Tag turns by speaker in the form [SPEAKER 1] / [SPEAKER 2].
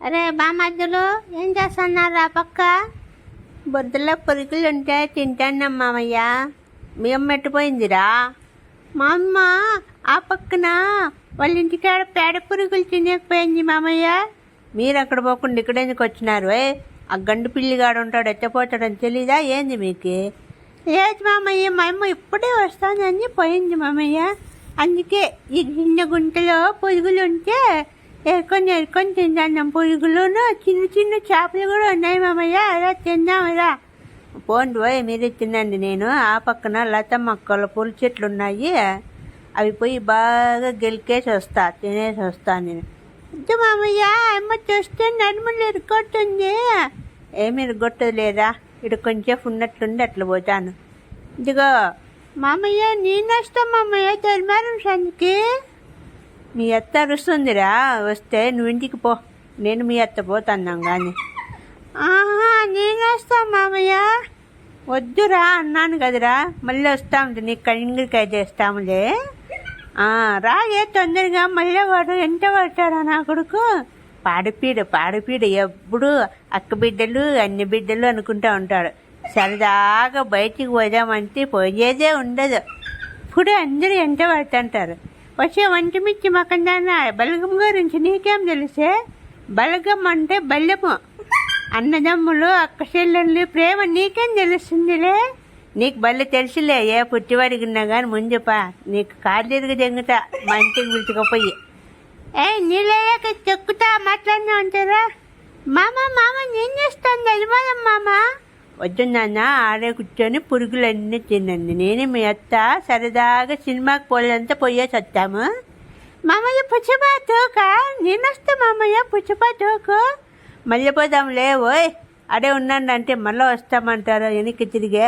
[SPEAKER 1] అరే బామద్దులు ఏం చేస్తున్నారా పక్క? బొద్దులో పురుగులు ఉంటే తింటాను మామయ్య బియ్యం మెట్టిపోయిందిరా మా అమ్మ ఆ పక్కన వాళ్ళ ఇంటికాడ పేడ పురుగులు తినేకపోయింది మామయ్య మీరు అక్కడ పోకుండా ఇక్కడ ఎందుకు వచ్చినారు ఆ గండు పిల్లిగాడు ఉంటాడు ఎత్తపోతాడని తెలీదా? ఏంది మీకు? లేదు మామయ్య మా అమ్మ ఇప్పుడే వస్తానని పోయింది మామయ్య అందుకే ఈ చిన్న గుంటలో పురుగులు ఉంటే ఎరుకొని ఎరుకొని తింటాను పురుగులును చిన్న చిన్న చేపలు కూడా ఉన్నాయి మామయ్య. అలా తిందామరా పోండి పోయి మీరే తినండి నేను. ఆ పక్కన లత మొక్కల పూల చెట్లు ఉన్నాయి. అవి పోయి బాగా గెలికేసి వస్తా తినేసి వస్తా నేను. ఇంత మామయ్య అమ్మ చూస్తే నడుములు ఇరుకొట్టుంది ఏమి ఎరుగొట్టదు లేదా? ఇక్కడ కొంచెం ఉన్నట్లుండి అట్లా పోతాను. ఇదిగో మామయ్య నేను వస్తా మామయ్య. ధర్మారం సందికి మీ అత్త అరుస్తుందిరా వస్తే నువ్వు ఇంటికి పో. నేను మీ అత్త పోతున్నాం కానీ ఆహా నేను వస్తాం మామయ్య. వద్దురా అన్నాను కదరా మళ్ళీ వస్తాము నీకు కణింగిరికాయ చేస్తాములే. రాగే రా ఏ తొందరగా మళ్ళీ వాడు ఎంత పడతాడా నా కొడుకు? పాడపీడ పాడపీడ ఎప్పుడు అక్క బిడ్డలు అన్ని బిడ్డలు అనుకుంటా ఉంటాడు. సరదాగా బయటికి పోదామంటే పోయేదే ఉండదు. ఇప్పుడు అందరూ ఎంట పడుతుంటారు? వచ్చే వంటిమిచ్చి మకందాన బలగం గురించి నీకేం తెలిసే? బలగం అంటే బల్యము అన్నదమ్ములు అక్క చెల్లెళ్ళు ప్రేమ నీకేం తెలుస్తుందిలే? నీకు బల్లి తెలుసులే ఏ పుట్టివాడికిన్నా కానీ ముందుపా నీకు కాళ్ళు తిరిగి దెంగుతా మా ఇంటికి పిలుచుకుపోయి. ఏ నీళ్ళక చెక్కుతా మాట్లాడినా అంటారా మామ మామ నేను చేస్తాను తెలియదు మామ. వద్దు నాన్న ఆడే కూర్చొని పురుగులన్నీ తినండి. నేను మీ అత్త సరదాగా సినిమాకి పోలేదంతా పోయేసి వస్తాము మామయ్య పుచ్చపా తోక? నేను వస్తా మామయ్య పుచ్చపా తోకు. మళ్ళీ పోదాంలే ఓయ్. అడే ఉన్నాను అంటే మళ్ళీ వస్తామంటారు వెనక్కి తిరిగే.